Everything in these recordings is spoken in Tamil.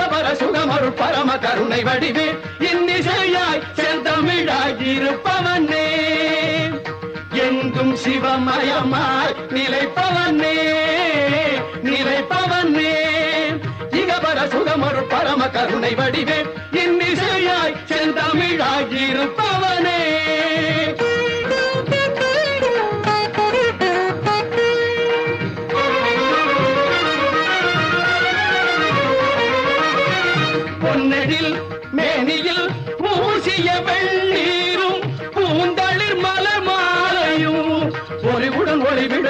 சுகபர சுகமரு பரம கருணை வடிவே. இன்னிசையாய் செந்தமிழாய் இருப்பவனே. எங்கும் சிவமயமாய் நிலைப்பவனே. நிலைப்பவனே. இகவர சுகமரு பரம கருணை வடிவே. இன்னிசையாய் செந்தமிழாய் இருப்பவனே.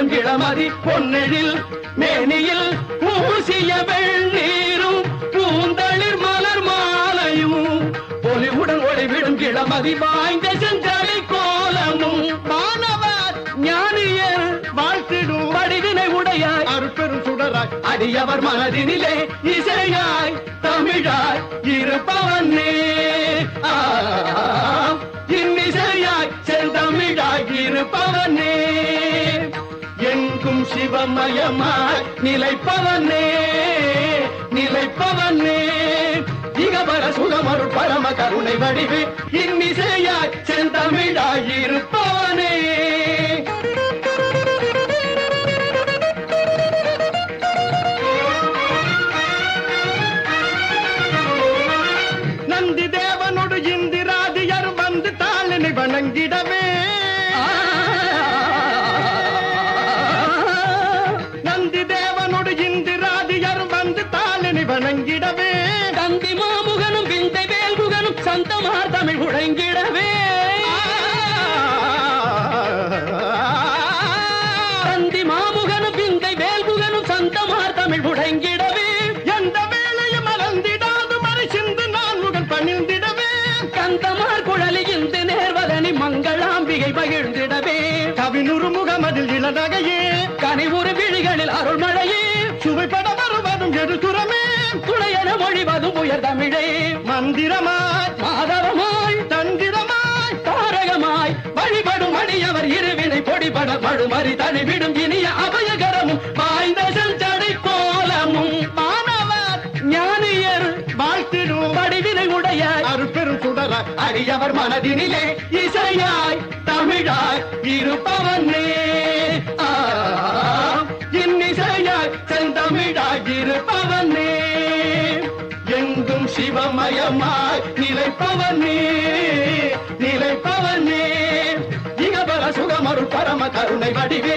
ஒளிவுடன் ஒளிவிடும் பொன்னெழில் மேனியில் பூசிய வெள்ளீரும் பூந்தளிர் மலர் மாலையும். பொலிவுடன் ஒளிவிடும் இளமதி வாய்ந்த செஞ்சலை கோலமும். மாணவர் ஞானியர் வாழ்த்திடும் வடிவினை உடையாய். அருப்பெரும் சுடராய் அடியவர் மனதினிலே இசையாய். தமிழாய் இருப்பவனே. ஆம், இன்னிசையாய் செந்தமிழாய் இருப்பவனே. எங்கும் சிவமயமாய் நிலைப்பவனே நிலைப்பவனே. இகவர சுகமரு பரம கருணை வடிவு இன்னிசையாய் செந்தமிழாய் இருப்பவனே. கனிவுறு விழிகளில் அருள்மழையே சுவைப்பட வருவதும் எழுத்துறமே துணையென மொழிவதும் உயர் தமிழே. மந்திரமாய் மாதவமாய் தந்திரமாய் தாரகமாய் வழிபடும் அடியவர் இருவினை பொடிபட படுமறி தனிவிடும் இனிய அபயகரமும் வாய்ந்த செஞ்சடை கோலமும். மாணவர் ஞானியர் வாழ்த்திடும். வடிவினை உடைய அருப்பெரும் சுடர அடியவர் மனதினிலே இசையாய் தமிழாய் இருப்பவனே. எங்கும் நிலைப்பவனே நிலைப்பவனே. இகபர சுகமரு பரம கருணை வடிவே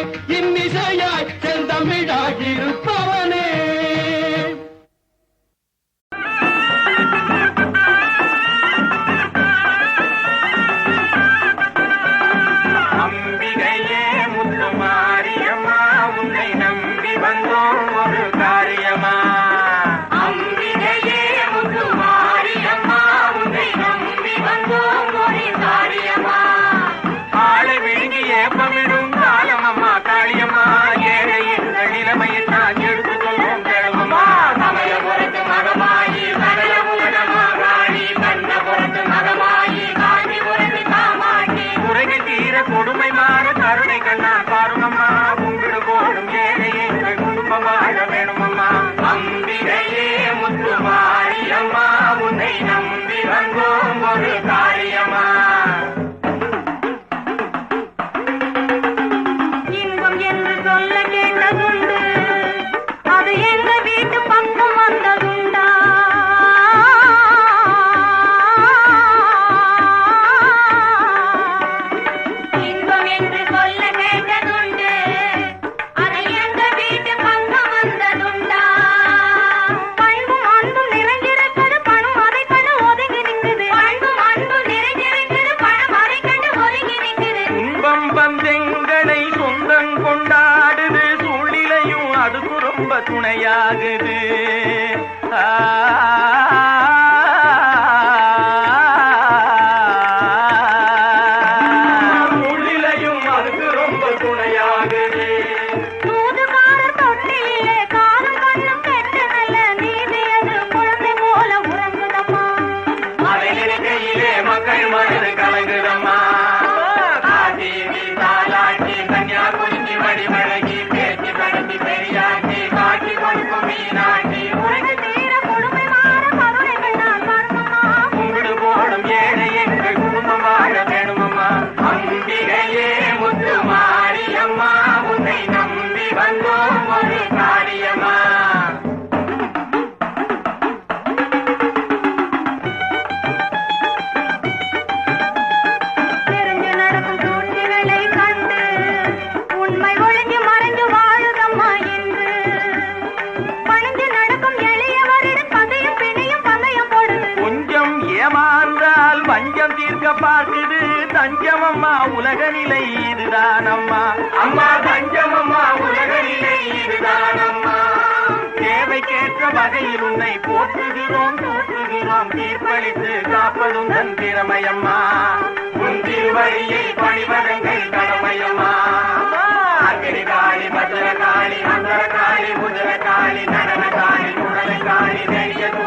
ಬಂದೋ வகையில் உன்னை போற்றுகிறோம் தூற்றுகிறோம் தீர்ப்பளித்து காப்பதும் தன் திறமையம்மா. உன் திருவழியை பணிவதங்கள் கடமையம்மா. அக்கினி காளி பத்திர காளி அந்தர காளி உதிர காளி நடன காளி உடலை காளி நெய்யது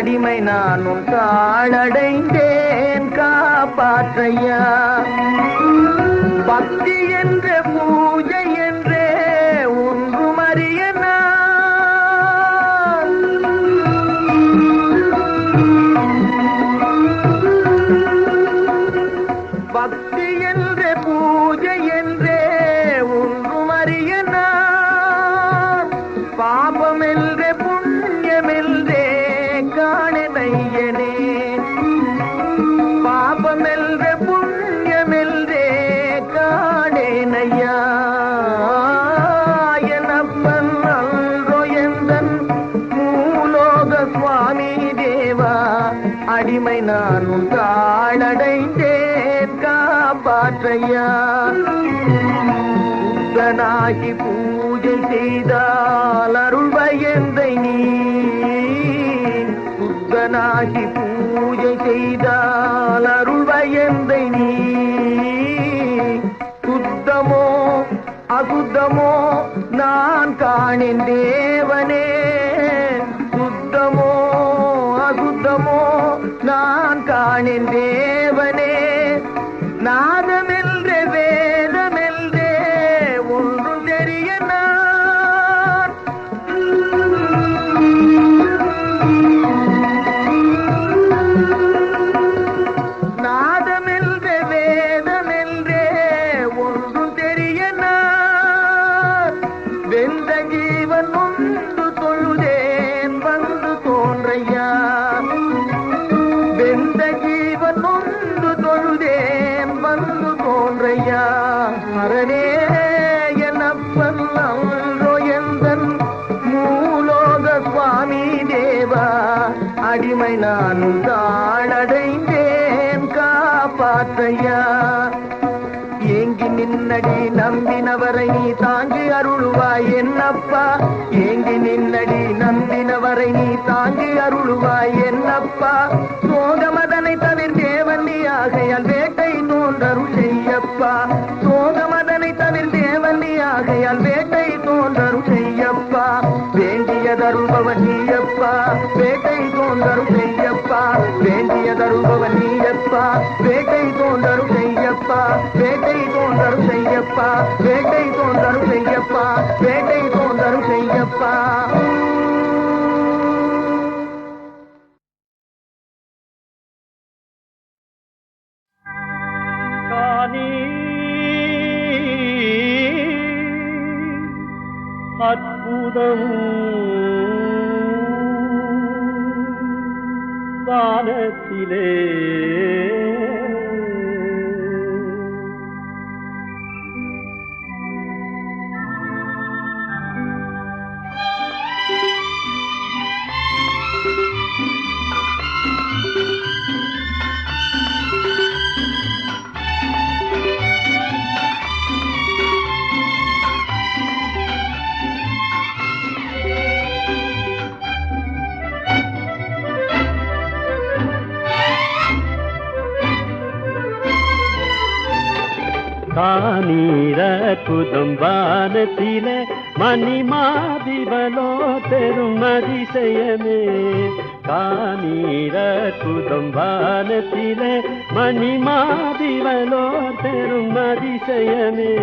அடிமை நானும் தாளடைந்தேன் காப்பாற்றையா? பக்தி என்ற பூஜை காண மையனே ஆகி பூஜை செய்தால் அருள் வயந்தை நீ. சுத்தமோ அசுத்தமோ நான் காணின்றேன் pa வானத்திலே தானீர குதம்பானத்தில மணிமாதிபலோ பெரும் அதிசயமே தானீர குதம்பானத்தில மணிமாதிபலோ பெரும் அதிசயமே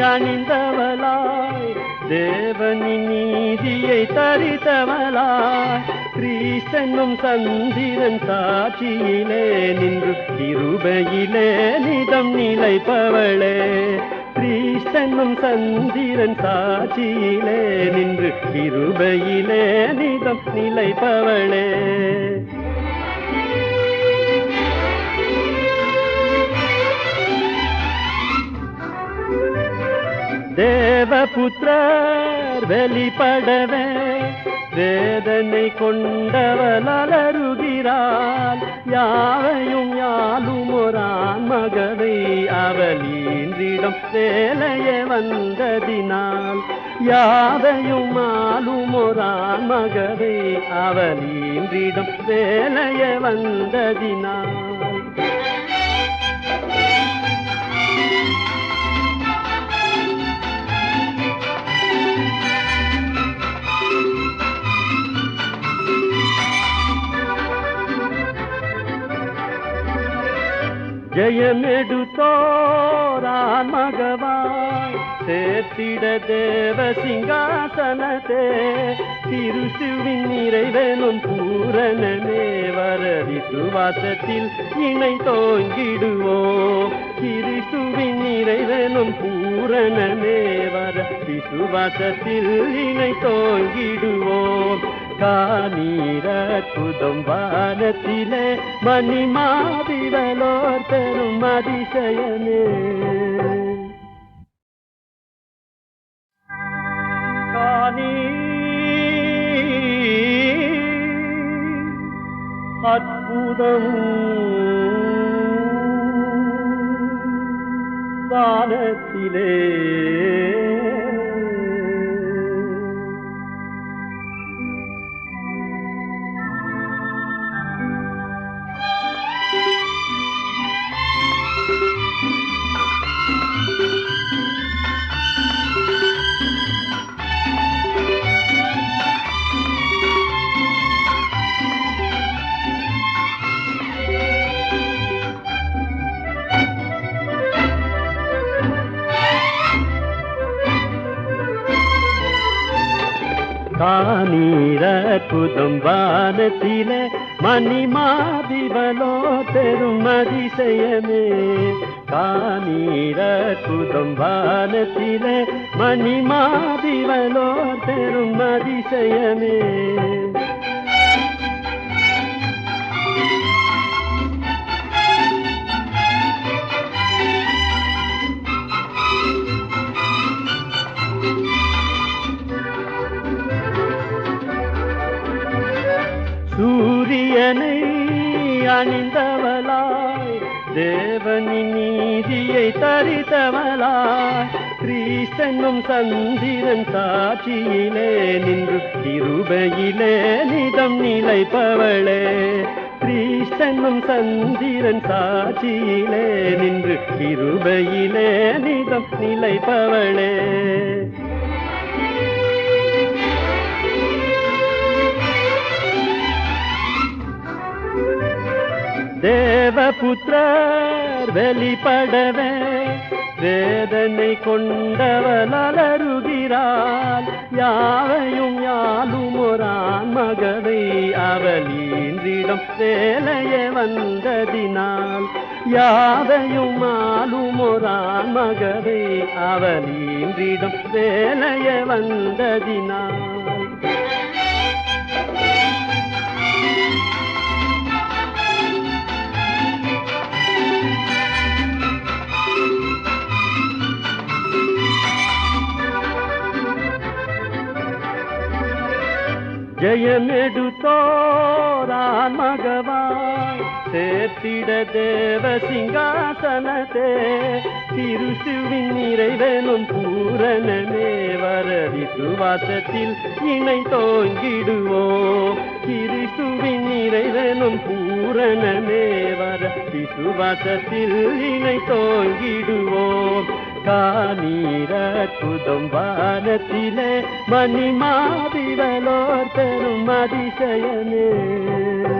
அணிந்தவளாய் தேவனின் நீதியை தரித்தவளாய் கிரீசனும் சந்திரன் சாட்சியிலே நின்று கிருபையிலே நிதம் நிலைப்பவளே. கிரீசனும் சந்திரன் சாட்சியிலே நின்று கிருபையிலே நிதம் நிலைப்பவளே. தேவபுத்திரர் வெளிப்படவே வேதனை கொண்டவள் அருகிறாள். யாவையும் யாலும் ஒரான் மகவை அவளின்றிடம் வேலைய வந்ததினால். யாவையும் ஆளும் ஒரான் மகவை அவளின்றிடம் வேலைய வந்ததினால். ஜெயமெடுத்தோரான் மகவாய். சேர்த்திட தேவ சிங்காசனத்தே திருசுவின் நிறைவேனும் பூரணமே. வர விசுவாசத்தில் இணை தோங்கிடுவோம். கிறிஸ்துவின் நிறைவேனும் பூரணமே. வர விசுவாசத்தில் இணை தோங்கிடுவோம். காணீரற்புதம் வானத்திலே மணிமாதிவலோர் பெரும் அதிசயமே. காணீ அற்புதம் வானத்திலே காணீரற்புதம் வானத்திலே மணிமாதிவலோ பெரும் அதிசயமே. காணீரற்புதம் வானத்திலே மணிமாதிவலோ பெரும் அதிசயமே. சூரியனை அணிந்தவளாய் தேவனின் நீதியை தரித்தவளாய் கிரீசனும் சந்திரன் சாட்சியிலே நின்று இருபையிலே நிதம் நிலைப்பவளே. கிரீசனும் சந்திரன் சாட்சியிலே நின்று இருபையிலே நிதம் நிலைப்பவளே. தேவபுத்திரர் வெளிப்படவே வேதனை கொண்டவள் அலறுகிறாள் யாவையும் யாலும் ஒரான் மகவை அவளீன்றிடம் வேலைய வந்ததினால். யாவையும் ஆளும் ஒரான் மகவை அவளீன்றிடம் வேலைய வந்ததினால். ஜெயமெடுத்தோரான் மகவாய் சேர்த்திட தேவ சிங்காசனத்தே திருசுவின் நிறைவேனும் பூரணமே. வர விசுவாசத்தில் இணை தோங்கிடுவோம் திருசுவின் நிறைவேனும் பூரணமே. வர விசுவாசத்தில் இணை தோங்கிடுவோம் காணீரற்புதம் வானத்திலே மணிமாதிவலோர் பெரும் அதிசயமே.